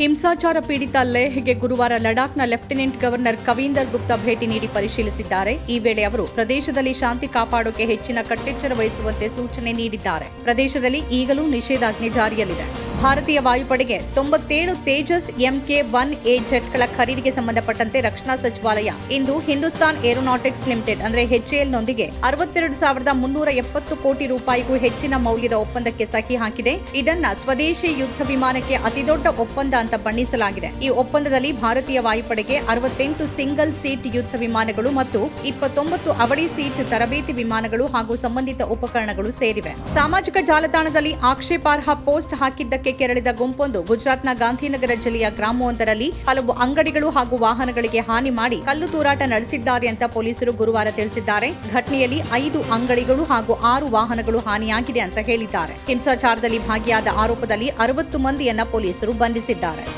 ಹಿಂಸಾಚಾರ ಪೀಡಿತ ಲೇಹ್ಗೆ ಗುರುವಾರ ಲಡಾಖ್ನ ಲೆಫ್ಟಿನೆಂಟ್ ಗವರ್ನರ್ ಕವೀಂದರ್ ಗುಪ್ತಾ ಭೇಟಿ ನೀಡಿ ಪರಿಶೀಲಿಸಿದ್ದಾರೆ. ಈ ವೇಳೆ ಅವರು, ಪ್ರದೇಶದಲ್ಲಿ ಶಾಂತಿ ಕಾಪಾಡೋಕೆ ಹೆಚ್ಚಿನ ಕಟ್ಟೆಚ್ಚರ ವಹಿಸುವಂತೆ ಸೂಚನೆ ನೀಡಿದ್ದಾರೆ. ಪ್ರದೇಶದಲ್ಲಿ ಈಗಲೂ ನಿಷೇಧಾಜ್ಞೆ ಜಾರಿಯಲ್ಲಿದೆ. ಭಾರತೀಯ ವಾಯುಪಡೆಗೆ ತೊಂಬತ್ತೇಳು ತೇಜಸ್ ಎಂಕೆ ಒನ್ ಎ ಜೆಟ್ಗಳ ಖರೀದಿಗೆ ಸಂಬಂಧಪಟ್ಟಂತೆ ರಕ್ಷಣಾ ಸಚಿವಾಲಯ ಇಂದು ಹಿಂದೂಸ್ತಾನ್ ಏರೋನಾಟಿಕ್ಸ್ ಲಿಮಿಟೆಡ್, ಅಂದ್ರೆ ನೊಂದಿಗೆ ಅರವತ್ತೆರಡು ಸಾವಿರದ ಮುನ್ನೂರ ಎಪ್ಪತ್ತು ಕೋಟಿ ರೂಪಾಯಿಗೂ ಹೆಚ್ಚಿನ ಮೌಲ್ಯದ ಒಪ್ಪಂದಕ್ಕೆ ಸಹಿ ಹಾಕಿದೆ. ಇದನ್ನ ಸ್ವದೇಶಿ ಯುದ್ಧ ವಿಮಾನಕ್ಕೆ ಅತಿದೊಡ್ಡ ಒಪ್ಪಂದ ಅಂತ ಬಣ್ಣಿಸಲಾಗಿದೆ. ಈ ಒಪ್ಪಂದದಲ್ಲಿ ಭಾರತೀಯ ವಾಯುಪಡೆಗೆ ಅರವತ್ತೆಂಟು ಸಿಂಗಲ್ ಸೀಟ್ ಯುದ್ಧ ವಿಮಾನಗಳು ಮತ್ತು ಇಪ್ಪತ್ತೊಂಬತ್ತು ಅವಳಿ ಸೀಟ್ ತರಬೇತಿ ವಿಮಾನಗಳು ಹಾಗೂ ಸಂಬಂಧಿತ ಉಪಕರಣಗಳು ಸೇರಿವೆ. ಸಾಮಾಜಿಕ ಜಾಲತಾಣದಲ್ಲಿ ಆಕ್ಷೇಪಾರ್ಹ ಪೋಸ್ಟ್ ಹಾಕಿದ್ದಕ್ಕೆ ಕೆರಳಿದ ಗುಂಪೊಂದು ಗುಜರಾತ್ನ ಗಾಂಧಿನಗರ ಜಿಲ್ಲೆಯ ಗ್ರಾಮವೊಂದರಲ್ಲಿ ಹಲವು ಅಂಗಡಿಗಳು ಹಾಗೂ ವಾಹನಗಳಿಗೆ ಹಾನಿ ಮಾಡಿ ಕಲ್ಲು ತೂರಾಟ ನಡೆಸಿದ್ದಾರೆ ಅಂತ ಪೊಲೀಸರು ಗುರುವಾರ ತಿಳಿಸಿದ್ದಾರೆ. ಘಟನೆಯಲ್ಲಿ ಐದು ಅಂಗಡಿಗಳು ಹಾಗೂ ಆರು ವಾಹನಗಳು ಹಾನಿಯಾಗಿದೆ ಅಂತ ಹೇಳಿದ್ದಾರೆ. ಹಿಂಸಾಚಾರದಲ್ಲಿ ಭಾಗಿಯಾದ ಆರೋಪದಲ್ಲಿ ಅರವತ್ತು ಮಂದಿಯನ್ನ ಪೊಲೀಸರು ಬಂಧಿಸಿದ್ದಾರೆ.